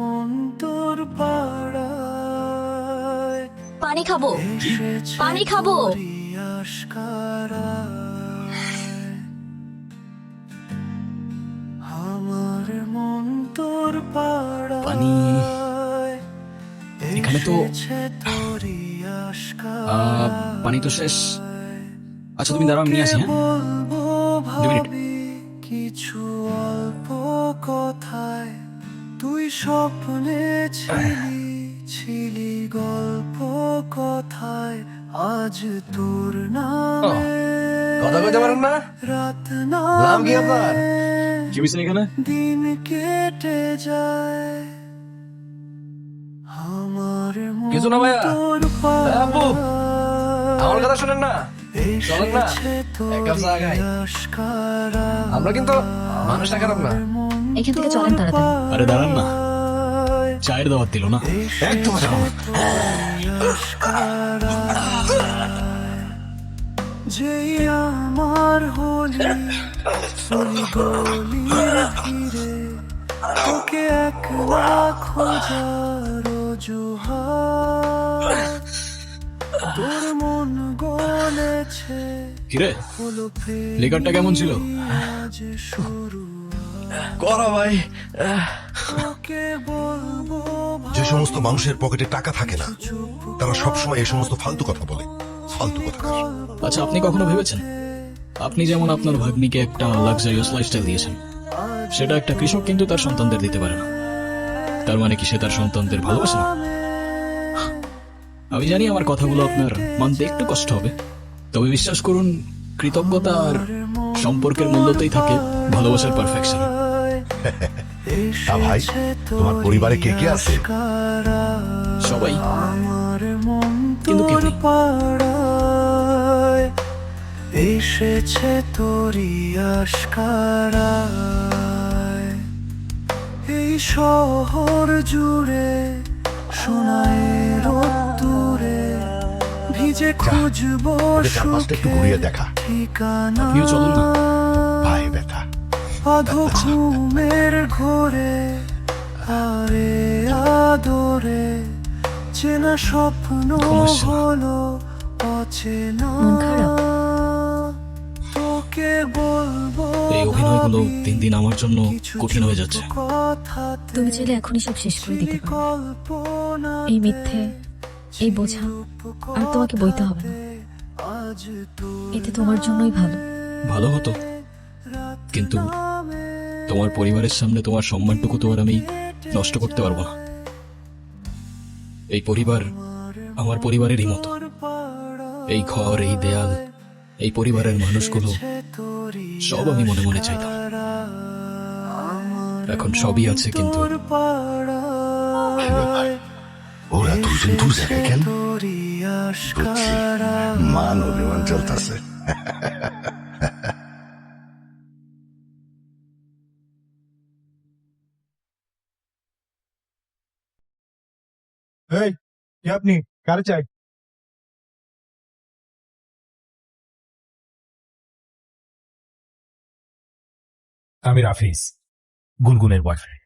মন তোর পাড়ায় পানি খাব পানি খাব। আমার মন তোর পাড়ায় পানি? এখানে তো-। পানি তো শেষ আচ্ছা তুমি দাঁড়াও আমি নিয়ে আসি হ্যাঁ কিছু অল্প কথায় তুই স্বপ্নে ছিলি ছিলি গল্প কথায় আজ তোর নামে কথা কইতে পারেন না? রাত নাম কি আপনার? নামে এখানে? দিন কেটে যায়। আমার কিছু না ভাইয়া। হ্যাঁ, আমার কথা শোনেন না। চলেন না এসেছে এক কাপ চা খাই। আমরা কিন্তু মানুষটা খারাপ না। এখান থেকে চলেন তাড়াতাড়ি। আরে দাঁড়ান না। চায়ের দাওয়াত দিল না। একদম যেই আমার হলি গলির ভিড়ে তোকে একলা খোঁজার অজুহাত তোর মন গলেছে কিরে? লিকারটা কেমন ছিল? করো ভাই। যে সমস্ত মানুষের পকেটে টাকা থাকে না তারা সবসময় এই সমস্ত ফালতু কথা বলে। ফালতু কথা আচ্ছা আপনি কখনো ভেবেছেন? আপনি যেমন আপনার ভাগ্নিকে একটা লাক্সারিয়াস লাইফস্টাইল দিয়েছেন সেটা একটা কৃষক কিন্তু তার সন্তানদের দিতে পারে না। তার মানে কি সে তার সন্তানদের ভালোবাসে না? আমি জানি আমার কথাগুলো আপনার মানতে একটু কষ্ট হবে। তবে বিশ্বাস করুন কৃতজ্ঞতা আর সম্পর্কের মূল্যতেই থাকে ভালোবাসার পারফেকশন তা ভাই তোমার পরিবারে কে কে আছে? সবাই। কিন্তু। এসেছে তোরই আশকারায়। এই শহর জুড়ে শোনায় রোদ্দুরে ভিজে খুঁজবো ঘুরিয়ে দেখা। ঠিকানা। আপনিও চলুন না। ভাই ব্যথা। অধো ঘুমের ঘোরে আরে আদরে চেনা স্বপ্ন। হলো অচেনা। তোকে বলব এই অভিনয়গুলো দিন দিন আমার জন্য কিছু কঠিন হয়ে যাচ্ছে। তুমি চাইলে এখনই সব শেষ করে দিতে পারো। এই মিথ্যে এই বোঝা আর তোমাকে বইতে হবে না। এতে তোমার জন্যই ভালো। ভালো হতো। কিন্তু তোমার পরিবারের সামনে তোমার সম্মানটুকু তো আর আমি নষ্ট করতে পারব না। এই পরিবার আমার পরিবারেরই মতো। এই ঘর এই দেয়াল এই পরিবারের মানুষগুলো সব আমি মনে মনে চাইতাম। এখন সবই আছে কিন্তু দুজন দু জায়গায় কেন বুঝছি মান অভিমান চলতেছে এই আপনি কারে চাই আমি রাফিজ গুনগুনের বয়ফ্রেন্ড